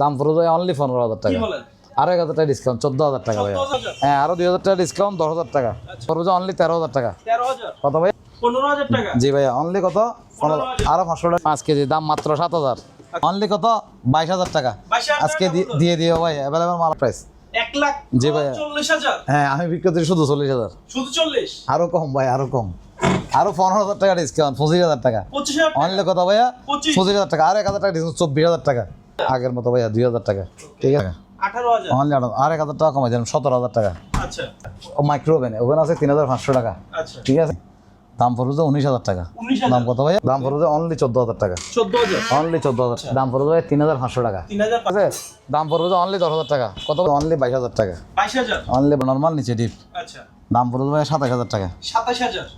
দাম পড়বে অনলি পনেরো হাজার টাকা। আরও এক হাজার টাকা ডিসকাউন্ট চোদ্দ হাজার টাকা ভাইয়া। হ্যাঁ আরও দুই হাজার টাকা ডিসকাউন্ট দশ হাজার টাকা। পড়বে অনলি তেরো হাজার টাকা। কত ভাই জি ভাইয়া অনলি কত? আরও পাঁচশো টাকা। পাঁচ কেজি দাম মাত্র সাত হাজার। অনলি কত? বাইশ হাজার টাকা। আজকে দিয়ে দিও ভাই অ্যাভেলেবেল মাল প্রাইস জি ভাইয়া। হ্যাঁ আমি বিক্রি করছি শুধু চল্লিশ হাজার। আরও কম ভাই আরও কম। আরও পনেরো হাজার টাকা ডিসকাউন্ট পঁচিশ হাজার টাকা। অনলি কত ভাইয়া? পঁচিশ। পঁচিশ হাজার টাকা। আর এক হাজার টাকা ডিসকাউন্ট চব্বিশ হাজার টাকা। আগের মতো ভাইয়া দুই হাজার টাকা। ঠিক আছে? অনলি আর এক হাজার টাকা কমাই দিলাম সতেরো হাজার টাকা। আচ্ছা। ও মাইক্রো ওভেন ওভেন আছে তিন হাজার পাঁচশো টাকা। আচ্ছা। ঠিক আছে? দাম পড়বে উনিশ হাজার টাকা। দাম কত ভাইয়া? দাম পড়বে অনলি চোদ্দ হাজার টাকা। অনলি চোদ্দ হাজার। দাম পড়বে ভাই তিন হাজার পাঁচশো টাকা। তিন আছে? দাম পড়বে অনলি দশ হাজার টাকা। কত? অনলি বাইশ হাজার টাকা। অনলি নর্মাল নিচে ডিপ আচ্ছা। দাম পড়বে ভাই সাতাশ হাজার টাকা।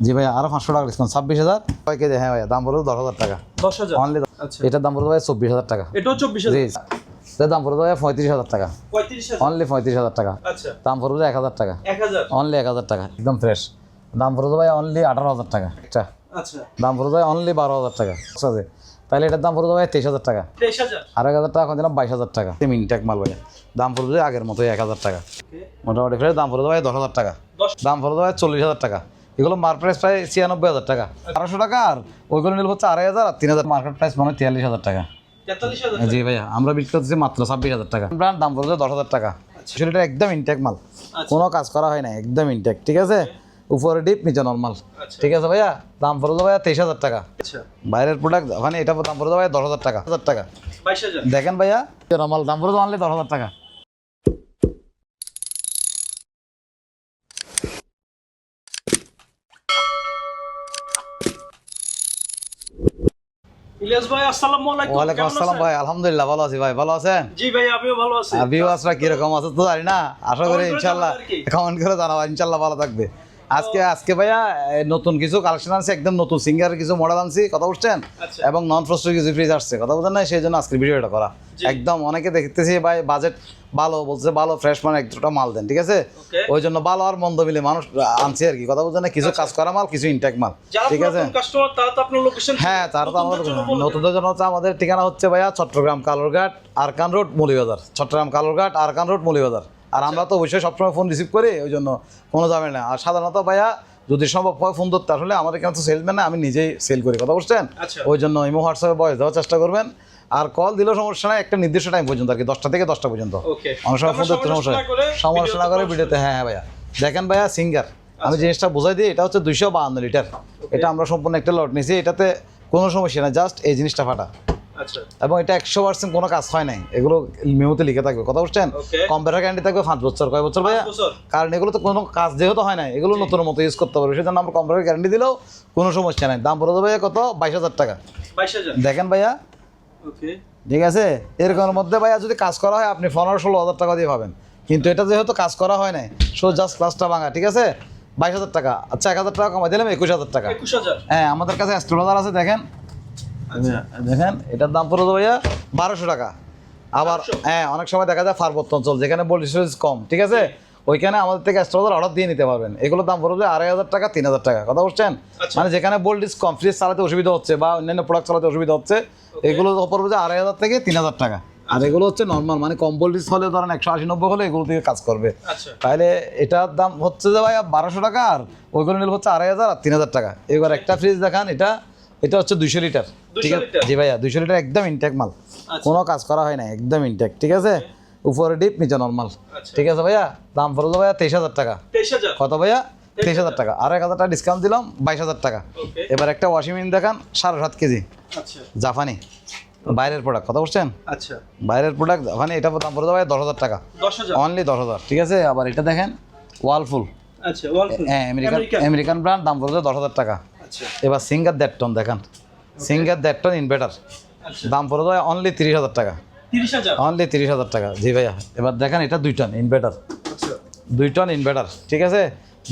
জি ভাই আরও পাঁচশো টাকা ডিসকাউন্ট ছাব্বিশ হাজার? কয় কেজি? হ্যাঁ ভাইয়া দাম পড়বে দশ হাজার টাকা। দশ হাজার। অনলি আচ্ছা এটার দাম পড়বে ভাই চব্বিশ হাজার টাকা। এটাও চব্বিশ হাজার দাম পড়বে ভাই পঁয়ত্রিশ হাজার টাকা। অনলি পঁয়ত্রিশ হাজার টাকা। আচ্ছা। দাম পড়বে এক হাজার টাকা। অনলি এক হাজার টাকা একদম ফ্রেশ দাম পড়বে ভাই অনলি আঠারো হাজার টাকা একটা। আচ্ছা। দাম পড়বে ভাই অনলি বারো হাজার টাকা ঠিক আছে তাহলে এটার দাম পড়বে ভাই তেইশ হাজার টাকা। আর এক হাজার টাকা দিলাম বাইশ হাজার টাকা। সেম ইনটেক মাল ভাই দাম পড়বে আগের মতোই এক হাজার টাকা। মোটামুটি ফ্রেশ দাম পড়বে ভাই দশ হাজার টাকা। দাম পড়বে ভাই চল্লিশ হাজার টাকা। এগুলো মার্কেট প্রাইস প্রায় ছিয়ানব্বই হাজার টাকা। আড়াইশো টাকা আর ওইগুলো নিলে হচ্ছে আড়াই হাজার আর তিন হাজার। মার্কেট প্রাইস মানে তিয়াল্লিশ হাজার টাকা। জি ভাইয়া আমরা বিক্রি করতেছি মাত্র ছাব্বিশ হাজার টাকা। ব্র্যান্ড দাম পড়বে দশ হাজার টাকা। সেটা একদম ইনটেক মাল। আচ্ছা। কোনো কাজ করা হয় না একদম ইনটেক ঠিক আছে? উপরে ডিপ নিচে নর্মাল আচ্ছা। ঠিক আছে ভাইয়া? দাম পড়বে ভাইয়া তেইশ হাজার টাকা। আচ্ছা। বাইরের প্রোডাক্ট ওখানে এটা দাম পড়বে ভাইয়া দশ হাজার টাকা। হাজার টাকা। দেখেন ভাইয়া নর্মাল দাম পড়বে অনলি দশ হাজার টাকা। ইলিয়াস ভাই আসসালামু আলাইকুম। ওয়ালাইকুম আসসালাম ভাই? আলহামদুলিল্লাহ ভালো আছি ভাই। ভালো আছেন? জি ভাই আমিও ভালো আছি। তো জানি না। আশা করি ইনশাল্লাহ কমেন্ট করে জানাব। ইনশাল্লাহ ভালো থাকবে। আজকে আজকে ভাইয়া নতুন কিছু কালেকশন আনছি একদম নতুন সিঙ্গার কিছু মডেল আনছি কথা বুঝছেন? আচ্ছা। এবং নন ফ্রস্টের কিছু ফ্রিজ আসছে কথা বুঝছেন না সেই জন্য আজকের ভিডিওটা করা। একদম অনেকে দেখতেছি ভাই বাজেট ভালো বলছে ভালো ফ্রেশ মানে একটা মাল দেন ঠিক আছে? ওই জন্য ভালো আর মন্দ মিলে মানুষ আনছে আর কি কথা বুঝছেন না কিছু কাজ করা মাল কিছু ইনটেক মাল ঠিক আছে? হ্যাঁ তার তো আমাদের নতুনদের জন্য হচ্ছে আমাদের ঠিকানা হচ্ছে ভাইয়া চট্টগ্রাম কালুরঘাট আরকান রোড মৌলিবাজার। চট্টগ্রাম কালুরঘাট আরকান রোড মৌলিবাজার। আর আমরা তো অবশ্যই সবসময় ফোন রিসিভ করি ওই জন্য কোনো যাবে না আর সাধারণত ভাইয়া যদি সম্ভব হয় ফোন ধরতে আসলে আমাদের এখানে তো সেলম্যান না আমি নিজেই সেল করি কথা বুঝছেন? আচ্ছা। ওই জন্য ইমো হোয়াটসঅ্যাপে বয়স দেওয়ার চেষ্টা করবেন। আর কল দিলেও সমস্যা নাই একটা নির্দিষ্ট টাইম পর্যন্ত আর কি দশটা থেকে দশটা পর্যন্ত। অনেক সময় ফোন ধরতে সমস্যা। সমালোচনা করে ভিডিওতে হ্যাঁ হ্যাঁ ভাইয়া। দেখেন ভাইয়া সিঙ্গার আমি জিনিসটা বোঝাই দিই এটা হচ্ছে দুইশো বাহান্ন লিটার এটা আমরা সম্পূর্ণ একটা লট নিয়েছি এটাতে কোনো সমস্যা না জাস্ট এই জিনিসটা ফাটা। আচ্ছা এবং এটা একশো পার্সেন্ট কোনো কাজ হয় নাই। এগুলো মেমোতে লিখে থাকবে। কথা বুঝছেন? Okay. কম্পিউটার গ্যারান্টি থাকবে পাঁচ বছর কয় বছর ভাইয়া। কারণ এগুলো তো কোনো কাজ যেহেতু হয় না এগুলো নতুন মতো ইউজ করতে পারবে। সেজন্য আমরা কম্পিউটার গ্যারান্টি দিলেও কোনো সমস্যা নাই। দাম পড়ে দেবে কত? বাইশ হাজার টাকা। দেখেন ভাইয়া। ঠিক আছে? এরকমের মধ্যে ভাইয়া যদি কাজ করা হয় আপনি পনেরো ষোলো হাজার টাকা দিয়ে পাবেন। কিন্তু এটা যেহেতু কাজ করা হয় নাই শো জাস্ট ক্লাসটা ভাঙা ঠিক আছে? বাইশ হাজার টাকা। আচ্ছা এক হাজার টাকা কমাই দিলাম একুশ হাজার টাকা। হ্যাঁ আমাদের কাছে অ্যাস্ট্রোলার আছে দেখেন। আচ্ছা দেখেন এটার দাম পড়ে ভাইয়া বারোশো টাকা। আবার হ্যাঁ অনেক সময় দেখা যায় পার্বত্য অঞ্চল যেখানে ভোল্টেজ কম ঠিক আছে? ওইখানে আমাদের থেকে অ্যাস্ট্রোলার অর্ডার দিয়ে নিতে পারবেন। এগুলোর দাম পড়বে আড়াই হাজার টাকা তিন হাজার টাকা কথা বুঝছেন? আচ্ছা। মানে যেখানে ভোল্টেজ কম ফ্রিজ চালাতে অসুবিধা হচ্ছে বা অন্যান্য প্রোডাক্ট চালাতে অসুবিধা হচ্ছে এগুলো পড়বে যে আড়াই হাজার থেকে তিন হাজার টাকা। আর এগুলো হচ্ছে নর্মাল মানে কম ভোল্টেজ হলে ধরেন একশো আশি নব্বই হলে এগুলো থেকে কাজ করবে। আচ্ছা। তাহলে এটার দাম হচ্ছে যে ভাই বারোশো টাকা আর ওইগুলো নিলে হচ্ছে আড়াই হাজার আর তিন হাজার টাকা। এবার একটা ফ্রিজ দেখান এটা এটা হচ্ছে দুইশো লিটার ঠিক আছে? জি ভাইয়া দুইশো লিটার একদম ইনটেক মাল। আচ্ছা। কোনো কাজ করা হয় না একদম ইনটেক ঠিক আছে? উপরে ডিপ নিচে নর্মাল আচ্ছা। ঠিক আছে ভাইয়া? দাম পড়ল ভাইয়া তেইশ হাজার টাকা। কত ভাইয়া? তেইশ হাজার টাকা। আর এক হাজার টাকা ডিসকাউন্ট দিলাম বাইশ হাজার টাকা। এবার একটা ওয়াশিং মেশিন দেখান সাড়ে সাত কেজি। আচ্ছা। জাপানি। বাইরের প্রোডাক্ট কথা বলছেন আচ্ছা। বাইরের প্রোডাক্ট জাপানি এটা দাম পড়ে ভাইয়া দশ হাজার টাকা। অনলি দশ হাজার ঠিক আছে? আবার এটা দেখেন ওয়ালফুল আচ্ছা হ্যাঁ আমেরিকান আমেরিকান ব্র্যান্ড দাম পড়বে দশ হাজার টাকা। এবার সিঙ্গার দেড় টন দেখান। সিঙ্গার দেড় টন ইনভার্টার আচ্ছা। দাম পড়ে দেয় অনলি তিরিশ হাজার টাকা। অনলি তিরিশ হাজার টাকা। জি ভাইয়া এবার দেখেন এটা দুই টন ইনভার্টার আচ্ছা। দুই টন ইনভার্টার ঠিক আছে?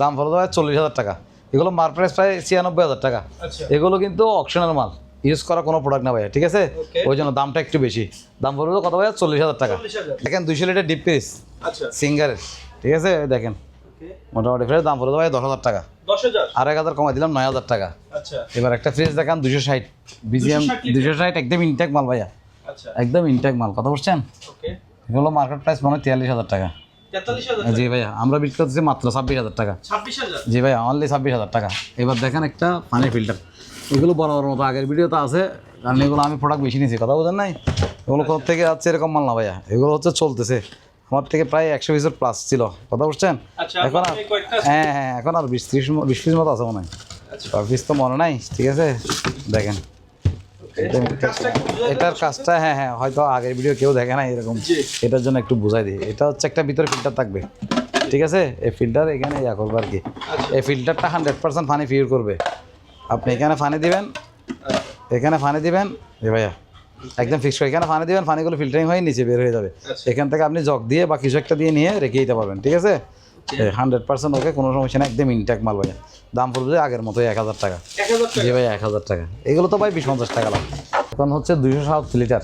দাম পড়ে দেয় চল্লিশ হাজার টাকা। এগুলো মার প্রাইস প্রায় ছিয়ানব্বই হাজার টাকা। আচ্ছা। এগুলো কিন্তু অপশনাল মাল। ইউজ করা কোনো প্রোডাক্ট না ভাইয়া ঠিক আছে? ওই জন্য দামটা একটু বেশি। দাম পড়বে কত ভাইয়া? চল্লিশ হাজার টাকা। দেখেন দুইশো লিটার ডিপ পিস আচ্ছা। সিঙ্গারের ঠিক আছে? দেখেন। মোটামুটি ফ্রেশ দাম পড়ে ভাই দশ হাজার টাকা। আর এক হাজার কমাই দিলাম নয় হাজার টাকা। আচ্ছা। এবার একটা ফ্রিজ দেখান দুশো ষাট। বিজিএম 260 দুশো ষাট একদম ইনটেক মাল ভাইয়া। আচ্ছা। একদম ইনটেক মাল কথা বলছেন ওকে। এগুলো মার্কেট প্রাইস মনে হয় তিয়াল্লিশ হাজার টাকা। জি ভাইয়া আমরা বিক্রি করতেছি মাত্র ছাব্বিশ হাজার টাকা। জি ভাইয়া অনলি ছাব্বিশ হাজার টাকা। এবার দেখেন একটা পানি ফিল্টার এগুলো বড় বড় মতো আগের ভিডিওতে আছে কারণ এগুলো আমি প্রোডাক্ট বেশি নিয়েছি কথা বোঝেন নাই? এগুলো কোথা থেকে যাচ্ছে এরকম মাল না ভাইয়া। এগুলো হচ্ছে চলতেছে। আমার থেকে প্রায় একশো পিসের প্লাস ছিল। কথা বুঝছেন? আচ্ছা এখন আর হ্যাঁ হ্যাঁ এখন আর বিশ ত্রিশ বিশ পিস মতো আছে মনে হয়। আচ্ছা। পিস তো মনে নাই ঠিক আছে? দেখেন। এটার কাজটা হ্যাঁ হ্যাঁ হয়তো আগের ভিডিও কেউ দেখে না এরকম। এটার জন্য একটু বুঝাই দিই। এটা হচ্ছে একটা ভিতরে ফিল্টার থাকবে ঠিক আছে? এই ফিল্টার এখানে ইয়া করবে আর কি। আচ্ছা। এই ফিল্টারটা হান্ড্রেড পার্সেন্ট পানি ফিউর করবে। আপনি এখানে পানি দিবেন এখানে পানি দিবেন এ ভাইয়া। একদম ফিক্স করে। এখানে পানি দিবেন পানিগুলো ফিল্টারিং হয়ে নিচে বের হয়ে যাবে। আচ্ছা। এখান থেকে আপনি জগ দিয়ে বা কিছু একটা দিয়ে নিয়ে রেখে দিতে পারবেন ঠিক আছে? হান্ড্রেড পার্সেন্ট ওকে কোনো সমস্যা না একদম ইনট্যাক মাল ভাইয়া। দাম পড়বে আগের মতোই এক হাজার টাকা। জি ভাই এক হাজার টাকা। এগুলো তো ভাই বিশ পঞ্চাশ টাকা লাগে এখন হচ্ছে দুইশো সাত লিটার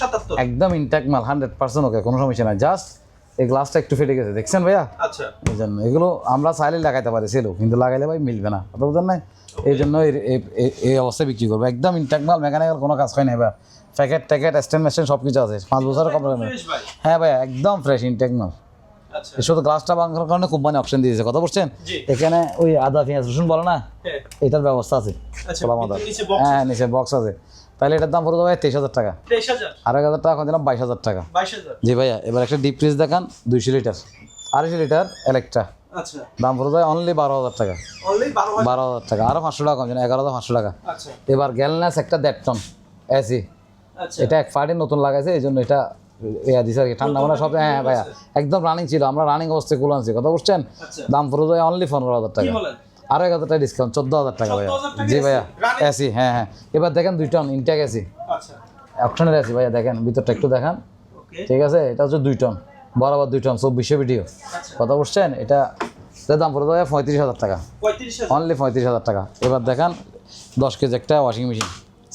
সাতাত্তর? একদম ইনট্যাক্ট মাল হান্ড্রেড পার্সেন্ট ওকে কোনো সমস্যা নাই। জাস্ট এই গ্লাসটা একটু ফেটে গেছে দেখছেন ভাইয়া? আচ্ছা। এই জন্য এগুলো আমরা চাইলে লাগাইতে পারি সেলো কিন্তু লাগাইলে ভাই মিলবে না। কথা বুঝলেন নাই? এই জন্য এই- অবস্থায় বিক্রি করব। একদম ইনট্যাক্ট মাল মেকানিক্যাল কোনো কাজ হয় না ভাই প্যাকেট ট্যাকেট স্ট্যান্ড মেশিন সব কিছু আছে। পাঁচ বছরের কম ভাই। হ্যাঁ ভাই একদম ফ্রেশ ইনট্যাক্ট মাল। আচ্ছা। শুধু গ্লাসটা বাংলার কারণে কোম্পানি অপশন দিয়েছে। কথা বলছেন এখানে ওই আদা পেঁয়াজ রসুন বলে না? হ্যাঁ। এটার ব্যবস্থা আছে। আচ্ছা হ্যাঁ নিচে বক্স আছে। তাহলে এটার দাম পড়ে যাবে তেইশ হাজার টাকা। আর এক হাজার টাকা দিলাম বাইশ হাজার টাকা। জি ভাইয়া এবার একটা ডিপ ফ্রিজ দেখান দুইশো লিটার আড়াইশো লিটার ইলেকট্রা আচ্ছা। দাম পড়ে যায় অনলি বারো হাজার টাকা। বারো হাজার? টাকা। আরও পাঁচশো টাকা কমছে এগারো হাজার পাঁচশো টাকা। এবার গ্যালনাস একটা দেড় টন এসি এটা এক পার্টি নতুন লাগাইছে এই জন্য এটা ইয়া দিছে আর কি ঠান্ডা মানে সব হ্যাঁ ভাইয়া। একদম রানিং ছিল আমরা রানিং অবস্থায় কুল আনছি। কথা বুঝছেন? আচ্ছা। দাম পড়ে যায় অনলি পনেরো হাজার টাকা। আরও এক হাজার টাকা ডিসকাউন্ট চোদ্দ হাজার টাকা ভাইয়া। জি ভাইয়া? এসি হ্যাঁ হ্যাঁ। এবার দেখেন দুই টন ইনটেক এসি আচ্ছা। অপশনের এসি ভাইয়া দেখেন ভিতরটা একটু দেখান। ঠিক আছে? এটা হচ্ছে দুই টন বরাবর দুই টন চব্বিশশো ভিডিও আচ্ছা। কথা বুঝছেন? এটা দাম পড়ে যাবে পঁয়ত্রিশ হাজার টাকা। অনলি পঁয়ত্রিশ হাজার টাকা। এবার দেখান দশ কেজি একটা ওয়াশিং মেশিন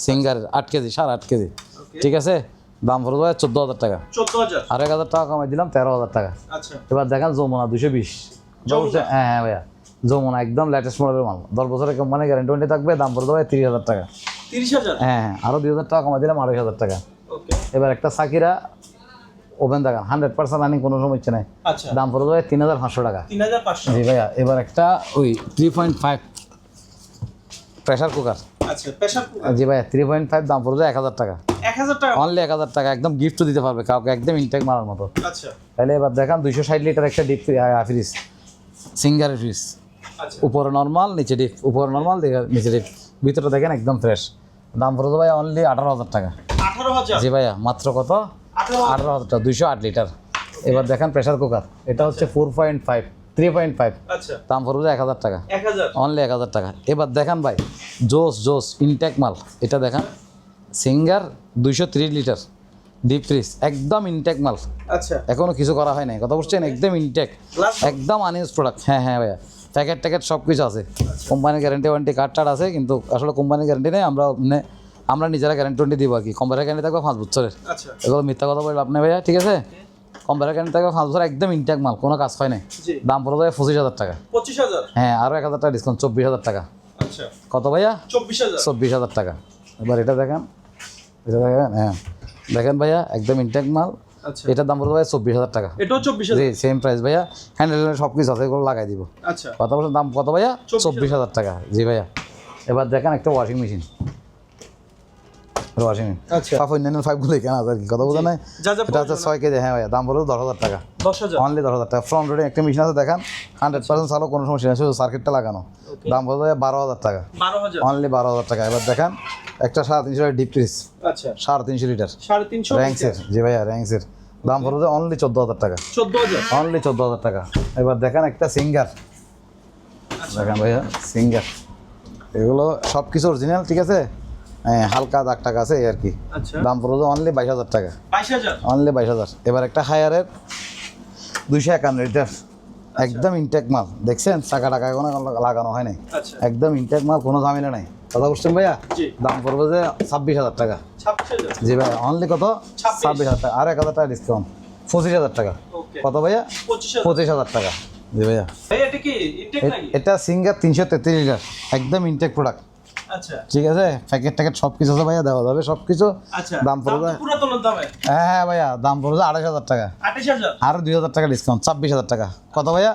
সিঙ্গারের আট কেজি সাড়ে আট কেজি। ঠিক আছে? দাম পড়ে যাবে চোদ্দ হাজার টাকা। আর এক হাজার টাকা কমাই দিলাম তেরো হাজার টাকা। আচ্ছা। এবার দেখেন যমুনা দুশো বিশ। হ্যাঁ হ্যাঁ ভাইয়া। যমুনা একদম লেটেস্ট মডেলের মাল। দশ বছরের কোম্পানি গ্যারেন্টি ওয়ারেন্টি থাকবে দাম পড়ে দেবে তিরিশ হাজার টাকা। হ্যাঁ হ্যাঁ আরও দুই হাজার টাকা কমাই দিলাম আড়াই হাজার টাকা। এবার একটা সাকিরা ওভেন দেখান হান্ড্রেড পার্সেন্ট রানিং কোনো সমস্যা নাই। আচ্ছা। দাম পড়ে যাবে তিন হাজার পাঁচশো টাকা। জি ভাইয়া এবার একটা ওই three point five pressure cooker জি ভাইয়া থ্রি পয়েন্ট ফাইভ দাম পড়ে যায় এক হাজার টাকা। এক হাজার টাকা? অনলি টাকা একদম গিফটও দিতে পারবে কাউকে একদম ইনটেক মারার মতো। আচ্ছা। তাহলে এবার দেখান দুইশো ষাট লিটার একটা ডিপ ফ্রিজ সিঙ্গারের ফ্রিজ আচ্ছা। উপরে নর্মাল নিচে ডিপ উপরে নর্মাল নিচে ডিপ ভিতরে দেখেন একদম ফ্রেশ দাম পড়ে যাবে অনলি আঠারো হাজার টাকা। আঠারো হাজার? জি ভাইয়া মাত্র কত? আঠারো হাজার। আঠারো হাজার টাকা দুইশো আট লিটার এবার দেখেন প্রেশার কুকার এটা হচ্ছে four point five three point five আচ্ছা। দাম পড়বে এক হাজার টাকা। এক হাজার। অনলি এক হাজার টাকা। এবার দেখান ভাই জোস জোস ইনটেক মাল। এটা দেখান। সিঙ্গার দুইশো ত্রিশ লিটার ডিপ ফ্রিজ একদম ইনটেক মাল। আচ্ছা। এখনও কিছু করা হয় নাই কথা বলছেন একদম ইনটেক একদম আনইউজ প্রোডাক্ট হ্যাঁ হ্যাঁ ভাইয়া। প্যাকেট ট্যাকেট সব কিছু আছে। কোম্পানির গ্যারেন্টি ওয়ারেন্টি কার্ড টার্ড আছে কিন্তু আসলে কোম্পানির গ্যারেন্টি নেই আমরা মানে আমরা নিজেরা গ্যারেন্টি ওয়ারেন্টি দিব আর কি। কোম্পানির গ্যারেন্টি থাকবে পাঁচ বছরের। আচ্ছা। এগুলো মিথ্যা কথা বলবে আপনি ভাইয়া ঠিক আছে? কোম্পানির গ্যারেন্টি থাকবে পাঁচ বছর একদম ইনটেক মাল কোনো কাজ হয় নাই। দাম পড়ে যাবে পঁচিশ হাজার টাকা। পঁচিশ হাজার? হ্যাঁ আরও এক হাজার টাকা ডিসকাউন্ট চব্বিশ হাজার টাকা। আচ্ছা। কত ভাইয়া? চব্বিশ হাজার। চব্বিশ হাজার টাকা। এবার এটা দেখেন। এটা দেখেন হ্যাঁ। দেখেন ভাইয়া একদম ইনটেক মাল। আচ্ছা। এটার দাম পড়বে ভাইয়া চব্বিশ হাজার টাকা। এটাও চব্বিশ জি সেম প্রাইস ভাইয়া। হ্যান্ডেল সব কিছু আছে এগুলো লাগাই দিব। আচ্ছা। কত বছর দাম কত ভাইয়া? চব্বিশ হাজার। টাকা। জি ভাইয়া। এবার দেখেন একটা ওয়াশিং মেশিন ওয়াশিং আচ্ছা। অন্যান্য কেন আর কি কথা বোঝা নাই? যা যা এটা হচ্ছে ছয় কেজি হ্যাঁ ভাইয়া দাম বলো দশ হাজার টাকা। দশ হাজার? অনলি দশ হাজার টাকা। ফ্রন্ট রোডে একটা মেশিন আছে দেখান। হান্ড্রেড পার্সেন্ট চালো কোনো সমস্যা নেই শুধু সার্কিটটা লাগানো। দাম বলতে বারো হাজার টাকা। অনলি বারো হাজার টাকা। এবার দেখেন একটা সাড়ে তিনশো লিটার ডিপ ফ্রিজ আচ্ছা। সাড়ে তিনশো লিটার সাড়ে তিনশো র্যাঙ্কসের জি ভাইয়া দাম পড়বে অনলি চোদ্দ হাজার টাকা। চোদ্দ হাজার? অনলি চোদ্দ হাজার টাকা। এবার দেখেন একটা সিঙ্গার দেখেন ভাইয়া সিঙ্গার এগুলো সব কিছু অরিজিনাল ঠিক আছে? হালকা দাগ টাকা আছে এই আর কি। আচ্ছা। দাম পড়বে অনলি বাইশ হাজার টাকা। অনলি বাইশ হাজার। এবার একটা হায়ারের দুইশো একান্ন লিটার। একদম ইনটেক মাল। দেখছেন? টাকা টাকা কোনো লাগানো হয় নাই। আচ্ছা। একদম ইনটেক মাল কোনো ঝামেলা নাই। কথা বলছেন ভাইয়া? দাম পড়বে যে ছাব্বিশ হাজার টাকা। জি ভাই অনলি কত? ছাব্বিশ। হাজার টাকা। আর এক হাজার টাকা ডিসকাউন্ট পঁচিশ হাজার টাকা। কত ভাইয়া? পঁচিশ হাজার। টাকা। জি ভাইয়া। ভাই এটা সিঙ্গার তিনশো তেত্রিশ লিটার। একদম ইনটেক প্রোডাক্ট আচ্ছা ঠিক আছে? প্যাকেট ট্যাকেট সব কিছু আছে ভাইয়া দেওয়া যাবে সব কিছু আচ্ছা দাম পড়বে হ্যাঁ হ্যাঁ ভাইয়া দাম পড়বে আড়াইশ হাজার টাকা। আরও দুই হাজার টাকা ডিসকাউন্ট ছাব্বিশ হাজার টাকা। কত ভাইয়া?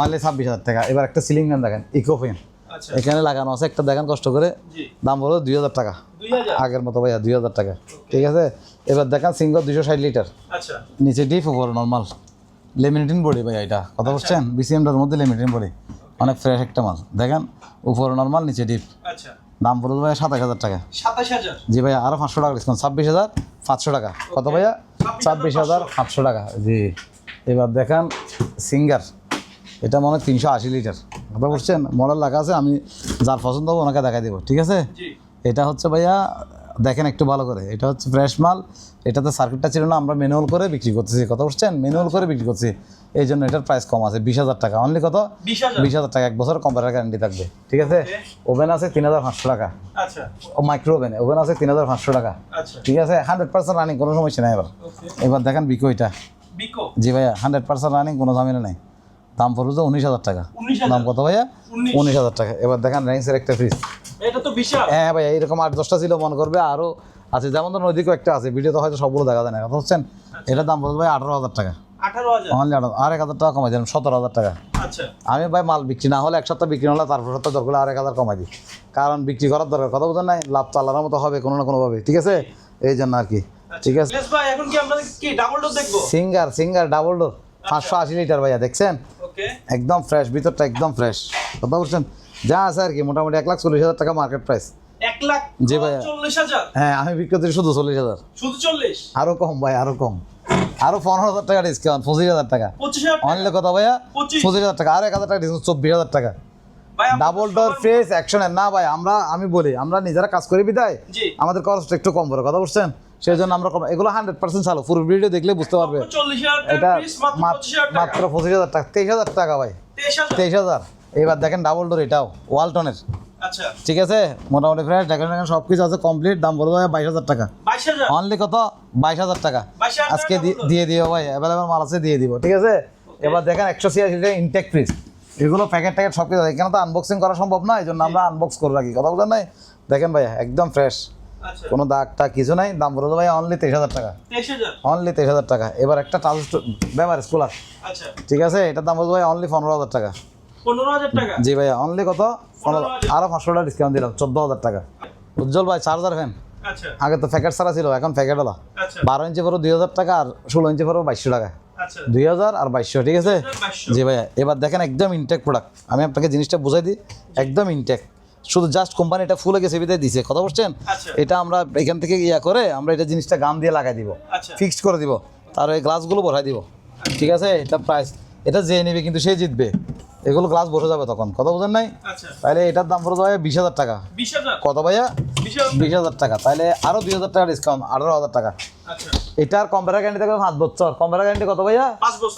অনলি ছাব্বিশ হাজার টাকা। এবার একটা সিলিং ফ্যান দেখেন ইকো ফ্যান আচ্ছা। এখানে লাগানো আছে একটা দেখেন কষ্ট করে। দাম পড়বে দুই হাজার টাকা। আগের মতো ভাইয়া দুই হাজার টাকা। ঠিক আছে? এবার দেখেন সিঙ্গল দুশো ষাট লিটার আচ্ছা। নিচে ডিপ উপর নর্মাল লেমিনেটিন বডি ভাইয়া এটা। কথা বলছেন বিসিএমটার মধ্যে লেমিনেটিন বডি। অনেক ফ্রেশ একটা মাল। দেখেন উপর নর্মাল নিচে ডিপ আচ্ছা। দাম পড়বে ভাইয়া সাতাশ হাজার টাকা। সাতাশ হাজার? জি ভাইয়া আরও পাঁচশো টাকা ডিসকাউন্ট ছাব্বিশ হাজার পাঁচশো টাকা। কত ভাইয়া? ছাব্বিশ হাজার পাঁচশো। টাকা। জি। এবার দেখেন সিঙ্গার এটা মনে হয় তিনশো আশি লিটার কথা বলছেন? মডেল লেখা আছে আমি যার পছন্দ হবে ওনাকে দেখাই দেবো। ঠিক আছে? জি। এটা হচ্ছে ভাইয়া দেখেন একটু ভালো করে। এটা হচ্ছে ফ্রেশ মাল। এটাতে সার্কিটটা ছিল না আমরা ম্যানুয়াল করে বিক্রি করতেছি। কথা বলছেন ম্যানুয়াল করে বিক্রি করছি। এই জন্য এটার প্রাইস কম আছে বিশ হাজার টাকা। অনলি কত? বিশ হাজার। টাকা। এক বছর কম্পিউটার গ্যারান্টি থাকবে। ঠিক আছে? ওভেন আছে তিন হাজার পাঁচশো টাকা। আচ্ছা। ও মাইক্রো ওভেন ওভেন আছে তিন হাজার পাঁচশো টাকা। আচ্ছা। ঠিক আছে? হান্ড্রেড পার্সেন্ট রানিং কোনো সমস্যা নেই এবার। এবার দেখেন বিকো এটা। জি ভাইয়া হান্ড্রেড পার্সেন্ট রানিং কোনো ঝামেলা নেই। দাম পড়বে উনিশ হাজার টাকা। দাম কত ভাইয়া? উনিশ। হাজার টাকা। এবার দেখেন র্যাঙ্কসের একটা ফ্রিজ এটা তো বিশাল। হ্যাঁ ভাইয়া এরকম আট দশটা ছিল মনে করবে আরও আছে। যেমন ধরুন ওইদিকেও একটা আছে ভিডিওতে হয়তো সবগুলো দেখা যায় না। কথা হচ্ছেন এটার দাম ভাই আঠারো হাজার টাকা। অনলি আর এক হাজার টাকা কমাই দিলাম সতেরো হাজার টাকা। আচ্ছা। আমি ভাই মাল বিক্রি না হলে এক সপ্তাহ বিক্রি না হলে তারপর সপ্তাহ দরকার আর এক হাজার কমাই দিই। কারণ বিক্রি করার দরকার কথা বোঝেন নাই লাভ তো আল্লাহর মতো হবে কোনো না কোনোভাবে ঠিক আছে? এই জন্য আর কি ঠিক আছে? ভাই সিঙ্গার সিঙ্গার ডাবল ডোর পাঁচশো আশি লিটার ভাইয়া দেখছেন? একদম ফ্রেশ ভিতরটা একদম ফ্রেশ কথা বলছেন? যা আছে আর কি মোটামুটি এক লাখ চল্লিশ হাজার টাকা মার্কেট প্রাইস এক লাখ জি ভাইয়া। চল্লিশ হাজার? হ্যাঁ আমি বিক্রি করছি শুধু চল্লিশ হাজার। শুধু চল্লিশ? আরও কম ভাই আরও কম। আরও পনেরো হাজার টাকা ডিসকাউন্ট পঁচিশ হাজার টাকা। অনলি কত ভাইয়া পঁচিশ। হাজার টাকা আর এক হাজার টাকা ডিসকাউন্ট চব্বিশ হাজার টাকা। ডাবল ডোর ফ্রেশ অ্যাকশনের না ভাই আমরা আমি বলি আমরা নিজেরা কাজ করি বিদায়। আমাদের খরচটা একটু কম করে কথা বলছেন সেই জন্য আমরা এগুলো হান্ড্রেড পার্সেন্ট চালু। পুরো ভিডিও দেখলে বুঝতে পারবে। এটা মাত্র পঁচিশ হাজার টাকা। তেইশ হাজার টাকা ভাই। তেইশ হাজার। এবার দেখেন ডাবল ডোর এটাও ওয়ালটনের আচ্ছা। ঠিক আছে? মোটামুটি ফ্রেশ দেখেন দেখেন সব কিছু আছে কমপ্লিট দাম বলব ভাই বাইশ হাজার টাকা। অনলি কত? বাইশ হাজার টাকা। আজকে। দিয়ে দিও ভাই অ্যাভেলেবেল মাল আছে দিয়ে দিব ঠিক আছে? এবার দেখেন একশো ছিয়াশি ইনটেক ফ্রিজ এগুলো প্যাকেট ট্যাকেট সব কিছু। এখানে তো আনবক্সিং করা সম্ভব না এই জন্য আমরা আনবক্স করে রাখি। কথা বলেন নাই? দেখেন ভাইয়া একদম ফ্রেশ আচ্ছা। কোনো দাগ টাগ কিছু নাই দাম বলব ভাই অনলি তেইশ হাজার টাকা। অনলি তেইশ হাজার টাকা। এবার একটা টাচ ব্যবহার স্কুলার আচ্ছা। ঠিক আছে? এটার দাম বলব ভাই অনলি পনেরো হাজার টাকা। টাকা। জি ভাইয়া অনলি কত? পনেরো 15,000 আরও পাঁচশো টাকা ডিসকাউন্ট দিলাম চোদ্দ হাজার টাকা। উজ্জ্বল ভাই চার্জার ফ্যান আচ্ছা। আগে তো প্যাকেট ছাড়া ছিল এখন প্যাকেট হলো আচ্ছা। বারো ইঞ্চি পরো দুই হাজার টাকা আর ষোলো ইঞ্চি পরো বাইশশো টাকা। আচ্ছা। দুই হাজার আর বাইশশো ঠিক আছে? জি ভাইয়া এবার দেখেন একদম ইনটেক প্রোডাক্ট আমি আপনাকে জিনিসটা বুঝাই দিই একদম ইনটেক শুধু জাস্ট কোম্পানি এটা ফুলে গেছে বিদায় দিছে কথা বলছেন? এটা আমরা এখান থেকে ইয়া করে আমরা এটা জিনিসটা গাম দিয়ে লাগাই দিব। ফিক্সড করে দিব। তার ওই গ্লাসগুলো বসাই দিব। ঠিক আছে? এটা প্রাইস এটা যে নেবে কিন্তু সে জিতবে। এগুলো গ্লাস বসে যাবে তখন। কথা বোঝেন নাই? আচ্ছা। তাহলে এটার দাম পড়ে যাবে বিশ হাজার টাকা। কত ভাইয়া? বিশ হাজার। টাকা। তাহলে আরও দুই হাজার টাকা ডিসকাউন্ট আঠারো হাজার টাকা। আচ্ছা। এটার কম্পিউটার গ্যারান্টি থাকবে পাঁচ বছর। কম্পিউটার গ্যারান্টি কত ভাইয়া?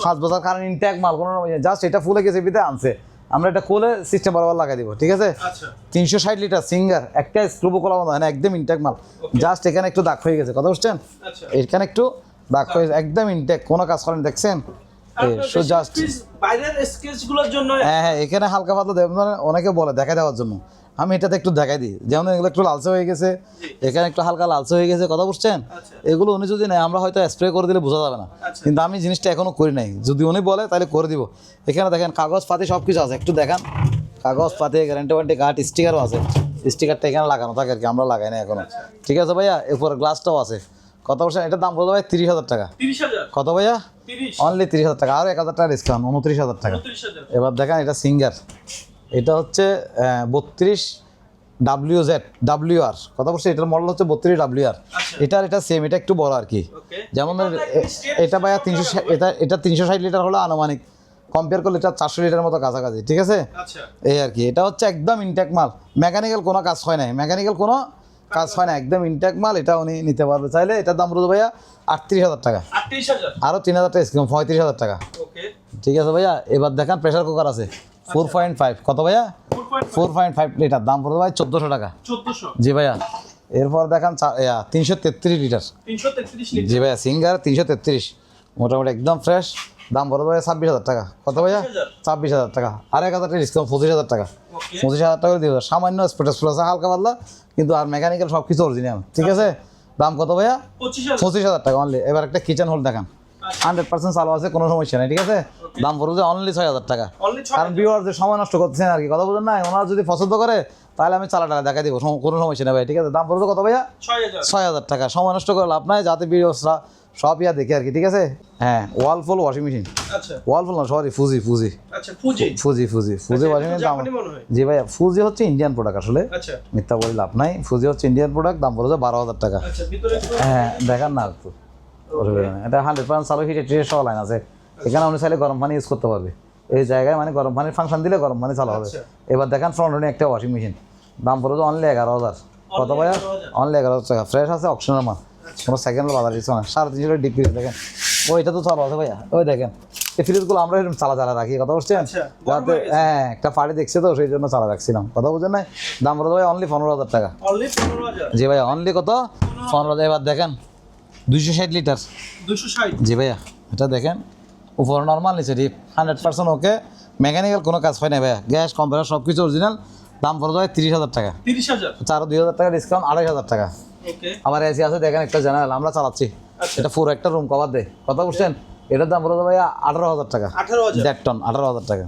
পাঁচ বছর। কারণ ইনট্যাক মাল কোনো জাস্ট এটা ফুলে গেছে বিতে আনছে। আমরা এটা খুলে সিস্টেম বরাবর লাগাই দিব ঠিক আছে? আচ্ছা। তিনশো ষাট লিটার সিঙ্গার একটা স্ক্রুবো কলা মতো হয় না একদম ইনট্যাক মাল। জাস্ট এখানে একটু দাগ হয়ে গেছে কথা বুঝছেন? এখানে একটু দাগ হয়ে একদম ইনট্যাক কোনো কাজ করেন দেখছেন? শো জাস্ট বাইরের স্কেচ জন্য হ্যাঁ হ্যাঁ এখানে হালকা পাতলা দেব। মানে অনেকে বলে দেখা দেওয়ার জন্য। আমি এটাতে একটু দেখাই দিই। যেমন এগুলো একটু লালচে হয়ে গেছে। এখানে একটু হালকা লালচে হয়ে গেছে। কথা বুঝছেন? আচ্ছা। এগুলো উনি যদি নেয় আমরা হয়তো স্প্রে করে দিলে বোঝা যাবে না। আচ্ছা। কিন্তু আমি জিনিসটা এখনও করি নাই। যদি উনি বলে তাহলে করে দিব। এখানে দেখেন কাগজ পাতি সব কিছু আছে। একটু দেখান। কাগজ পাতি গ্যারান্টি ওয়ারেন্টি কার্ড স্টিকারও আছে। স্টিকারটা এখানে লাগানো থাকে আর কি। আমরা লাগাই না এখনও। ঠিক আছে ভাইয়া? এরপর গ্লাসটাও আছে। কত বলছেন? এটার দাম বলতে ভাই তিরিশ হাজার টাকা। কত ভাইয়া? অনলি তিরিশ হাজার টাকা। আর এক হাজার টাকা ডিসকাউন্ট উনত্রিশ হাজার টাকা। এবার দেখেন এটা সিঙ্গার এটা হচ্ছে বত্রিশ ডাব্লিউ জেড ডাব্লিউ আর কথা বলছি? এটার মডেল হচ্ছে বত্রিশ ডাব্লিউ আর আচ্ছা। এটার এটা সেম এটা একটু বড় আর কি যেমন এটা ভাইয়া তিনশো ষাট এটা এটা তিনশো ষাট লিটার হলো আনুমানিক। কম্পেয়ার করলে এটা চারশো লিটার মতো কাছাকাছি ঠিক আছে? আচ্ছা। এই আর কি এটা হচ্ছে একদম ইনটেক মাল। মেকানিক্যাল কোনো কাজ হয় নাই। মেকানিক্যাল কোনো কাজ হয় না একদম ইনটেক মাল এটা উনি নিতে পারবে। চাইলে এটার দাম রুদু ভাইয়া আটত্রিশ হাজার টাকা। আরও তিন হাজার টাকা স্কিম পঁয়ত্রিশ হাজার টাকা। ঠিক আছে ভাইয়া এবার দেখান প্রেশার কুকার আছে। ফোর পয়েন্ট ফাইভ কত ভাইয়া? ফোর পয়েন্ট ফাইভ লিটার দাম পড়বে ভাই চোদ্দোশো টাকা। জি ভাইয়া এরপর দেখান তিনশো তেত্রিশ লিটার জি ভাইয়া সিঙ্গার তিনশো তেত্রিশ। মোটামুটি একদম ফ্রেশ দাম পড়ে ভাইয়া ছাব্বিশ হাজার টাকা। কত ভাইয়া? ছাব্বিশ হাজার। টাকা। আর এক হাজার টাকা ডিসকাউন্ট পঁচিশ হাজার টাকা। পঁচিশ হাজার টাকা দিয়ে। সামান্য স্পেটাস প্লাস হালকা পাতলা কিন্তু আর মেকানিক্যাল সব কিছু অরিজিনাল ঠিক আছে? দাম কত ভাইয়া? পঁচিশ হাজার। টাকা অনলি এবার একটা কিচেন হোল দেখান। হান্ড্রেড পার্সেন্ট চালু আছে কোনো সমস্যা নেই ঠিক আছে? দাম পড়বে অনলি ছয় হাজার টাকা। কারণ ভিউয়ার যে সময় নষ্ট করতেছেন আর কি কথা বলছেন না ওনারা যদি পছন্দ করে তাহলে আমি চালা টাকা দেখা দিব কোনো সমস্যা নেই ভাই ঠিক আছে? দাম পড়বে কত ভাইয়া? ছয় হাজার। টাকা। সময় নষ্ট করে লাভ নাই যাতে ভিডিওসরা সব ইয়া দেখে আর কি ঠিক আছে? হ্যাঁ ওয়ালফুল ওয়াশিং মেশিন আচ্ছা। ওয়ালফুল না সরি ফুজি ফুজি আচ্ছা Fuji Fuji Fuji Fuji washing machine দাম জি ভাইয়া ফুজি হচ্ছে ইন্ডিয়ান প্রোডাক্ট আসলে। আচ্ছা। মিথ্যা বলে লাভ নাই। ফুজি হচ্ছে ইন্ডিয়ান প্রোডাক্ট দাম পড়েছে বারো হাজার টাকা। আচ্ছা ভিতরে হ্যাঁ দেখান না একটু। এটা হান্ড্রেড পার্সেন্ট চালু হিটে টিটে সহ লাইন আছে। এখানে আপনি চাইলে গরম পানি ইউজ করতে পারবে। এই জায়গায় মানে গরম পানির ফাংশন দিলে গরম পানি চালু হবে। আচ্ছা। এবার দেখেন ফ্রন্ট একটা ওয়াশিং মেশিন দাম পড়েছে অনলি এগারো হাজার। কত ভাইয়া? অনলি এগারো হাজার টাকা। ফ্রেশ আছে অপশনের মাল। কোনো সেকেন্ড বাজার কিছু না। সাড়ে তিনশো ডিগ্রি দেখেন। ওইটা তো চালু আছে ভাইয়া। ওই দেখেন। এই ফ্রিজগুলো আমরা এরকম চালা চালা রাখি কথা বলছেন আচ্ছা, যাতে হ্যাঁ একটা পার্টি দেখছে তো সেই জন্য চালা রাখছিলাম। কথা বুঝছেন না দাম পড়েছে ভাই অনলি পনেরো হাজার টাকা। জি ভাইয়া অনলি কত? পনেরো হাজার। এবার দেখেন। দুইশো ষাট লিটার দুশো ষাট। জি ভাইয়া এটা দেখেন উপরে নর্মাল নিচে deep hundred percent okay mechanical কোনো কাজ হয় না ভাইয়া গ্যাস কম্পিউটার সব কিছু অরিজিনাল দাম পড়ে যায় তিরিশ হাজার টাকা। তিরিশ হাজার। চারো দুই হাজার টাকা ডিসকাউন্ট আড়াই হাজার টাকা। ওকে আমার এসি আছে দেখেন একটা জেনারেল আমরা চালাচ্ছি। আচ্ছা। এটা পুরো একটা রুম কভার দেয়। কথা বলছেন এটার দাম পড়ে ভাইয়া আঠারো হাজার টাকা। দেড় টন আঠারো হাজার টাকা।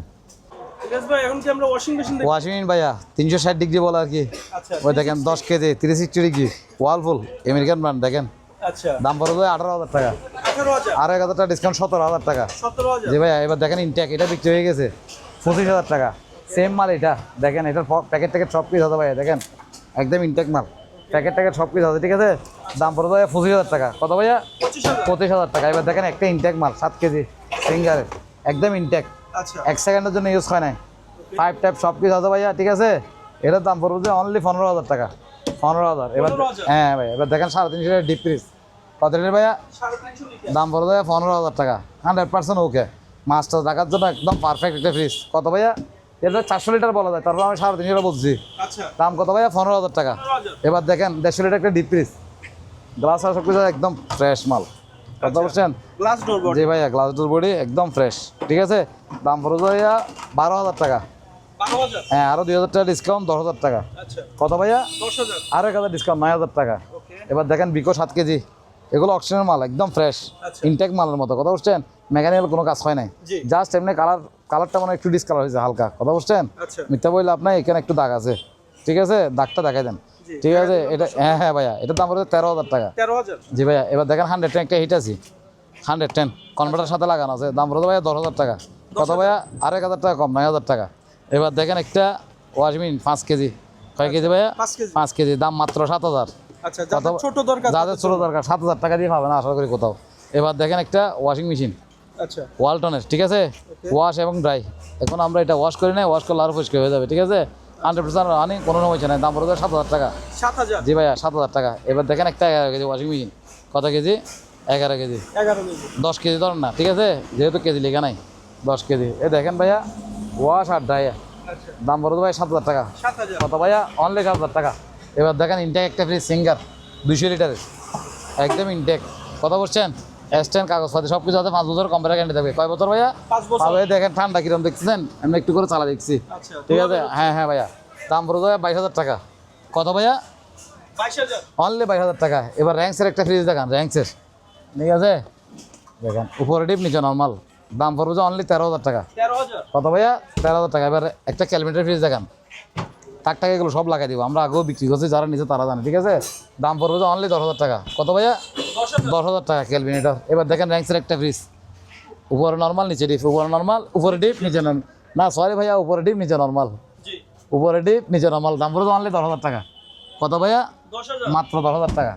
ঠিক ভাই এখন কি আমরা ওয়াশিং মেশিন দেখি? ওয়াশিং মেশিন ভাইয়া তিনশো ষাট ডিগ্রি বলে আর কি। আচ্ছা ওই দেখেন দশ কেজি তিরিশ sixty degree Whirlpool American brand দেখেন। আচ্ছা। দাম পড়ে যায় আঠারো হাজার টাকা। আর এক হাজার টাকা ডিসকাউন্ট সতেরো হাজার টাকা। জি ভাইয়া এবার দেখেন ইনটেক এটা বিক্রি হয়ে গেছে। পঁচিশ হাজার টাকা। সেম মাল এটা। দেখেন এটার প্যাকেট ট্যাকেট সব কিছু আছে ভাইয়া দেখেন। একদম ইনটেক মাল। প্যাকেট ট্যাকেট সব কিছু আছে ঠিক আছে? দাম পড়ে ভাইয়া পঁচিশ হাজার টাকা। কত ভাইয়া? পঁচিশ হাজার। টাকা। এবার দেখেন একটা ইনটেক মাল সাত কেজি। ফিঙ্গারের একদম ইনটেক আচ্ছা। এক সেকেন্ডের জন্য ইউজ হয় নাই। পাইপ টাইপ সব কিছু আছে ভাইয়া ঠিক আছে? এটার দাম পড়বে যে অনলি পনেরো হাজার টাকা। পনেরো হাজার। এবার হ্যাঁ ভাই এবার দেখেন সাড়ে তিনশো টাকা ডিপ ফ্রিজ কত লিটার ভাইয়া? দাম পড়ে দেয় পনেরো হাজার টাকা। হান্ড্রেড পার্সেন্ট ওকে মাছটা রাখার জন্য একদম পারফেক্ট একটা ফ্রিজ কত ভাইয়া? এটা চারশো লিটার বলা যায়। তারপর আমি সাড়ে তিনশো টাকা বলছি। আচ্ছা। দাম কত ভাইয়া? পনেরো হাজার টাকা। এবার দেখেন দেড়শো লিটার একটা ডিপ ফ্রিজ গ্লাস আর সব কিছু একদম ফ্রেশ মাল। কথা বলছেন গ্লাস ডোর জি ভাইয়া গ্লাস ডোর বডি একদম ফ্রেশ ঠিক আছে? দাম পড়ে ভাইয়া বারো হাজার টাকা। হ্যাঁ আরও দুই হাজার টাকা ডিসকাউন্ট দশ হাজার টাকা। আচ্ছা। কত ভাইয়া? আরও এক হাজার ডিসকাউন্ট নয় হাজার টাকা। এবার দেখেন বিকো সাত কেজি। এগুলো অক্সিজেনের মাল একদম ফ্রেশ আচ্ছা। ইনটেক মালের মতো। কথা বুঝছেন? মেকানিক্যাল কোনো কাজ হয় নাই। জাস্ট এমনি কালার কালারটা মানে একটু ডিসকালার হয়েছে হালকা। কথা বুঝছেন? আচ্ছা। মিথ্যা বললে আপনার এখানে একটু দাগ আছে। ঠিক আছে? দাগটা দেখাই দেন। ঠিক আছে? এটা হ্যাঁ হ্যাঁ ভাইয়া। এটার দাম পড়ছে তেরো হাজার টাকা। জি ভাইয়া এবার দেখেন হান্ড্রেড টেন একটা হিট আছে। হান্ড্রেড টেন কনভার্টার সাথে লাগানো আছে। দাম পড়ছে ভাইয়া দশ হাজার টাকা। কত ভাইয়া আরেক হাজার টাকা কম নয় হাজার টাকা। এবার দেখেন একটা ওয়াশমিন পাঁচ কেজি। কয় কেজি ভাইয়া? পাঁচ কেজি। দাম মাত্র সাত হাজার। আচ্ছা ছোট দরকার যাদের ছোটো দরকার সাত হাজার টাকা দিয়ে পাবে না আশা করি কোথাও। এবার দেখেন একটা ওয়াশিং মেশিন আচ্ছা। ওয়ালটনের ঠিক আছে? ওয়াশ এবং ড্রাই এখন আমরা এটা ওয়াশ করি না ওয়াশ করলে আরও পরিষ্কার হয়ে যাবে ঠিক আছে? হান্ড্রেড পার্সেন্ট রানিং কোনো সমস্যা নেই দাম পড়বে সাত হাজার টাকা। সাত হাজার? জি ভাইয়া সাত হাজার টাকা। এবার দেখেন একটা এগারো কেজি ওয়াশিং মেশিন কত কেজি? এগারো কেজি। এগারো কেজি। দশ কেজি ধরেন না ঠিক আছে? যেহেতু কেজি লেখা নাই দশ কেজি। এ দেখেন ভাইয়া ওয়াশ আর ড্রাই আচ্ছা। দাম পড়বে ভাই সাত হাজার টাকা। কত ভাইয়া? অনলি সাত হাজার টাকা। এবার দেখেন ইনটেক একটা ফ্রিজ সিঙ্গার দুইশো লিটারের একদম ইনটেক কথা বলছেন? স্ট্যান্ড কাগজপাতি সব কিছু আছে পাঁচ বছর কম্পিউটার গ্যারান্টি থাকবে। কয় বছর ভাইয়া? বছর। দেখেন ঠান্ডা কিরম দেখতেছেন? আমি একটু করে চালা দেখছি। আচ্ছা ঠিক আছে? হ্যাঁ হ্যাঁ ভাইয়া। দাম পড়ে যাবে বাইশ হাজার টাকা। কত ভাইয়া? অনলি বাইশ হাজার টাকা। এবার র্যাঙ্কসের একটা ফ্রিজ দেখান র্যাঙ্কসের ঠিক আছে? দেখেন উপরে ডিপ নিচে নর্মাল দাম পড়বে যে অনলি তেরো হাজার টাকা। কত ভাইয়া? তেরো হাজার টাকা। এবার একটা ক্যালমিটার ফ্রিজ দেখান। টাক টাকা এগুলো সব লাগাই দিব। আমরা আগেও বিক্রি করছি যারা নিচে তারা জানে ঠিক আছে? দাম পড়বে যে অনলি দশ হাজার টাকা। কত ভাইয়া? দশ হাজার। টাকা ক্যালমিনেটার এবার দেখেন র্যাঙ্কসের একটা ফ্রিজ উপরে নর্মাল নিচে ডিপ উপরে নর্মাল উপরে ডিপ নিচে না সরি ভাইয়া উপরে ডিপ নিচে নর্মাল উপরে ডিপ নিচে নর্মাল দাম পড়বে অনলি দশ হাজার টাকা। কত ভাইয়া? মাত্র দশ হাজার টাকা।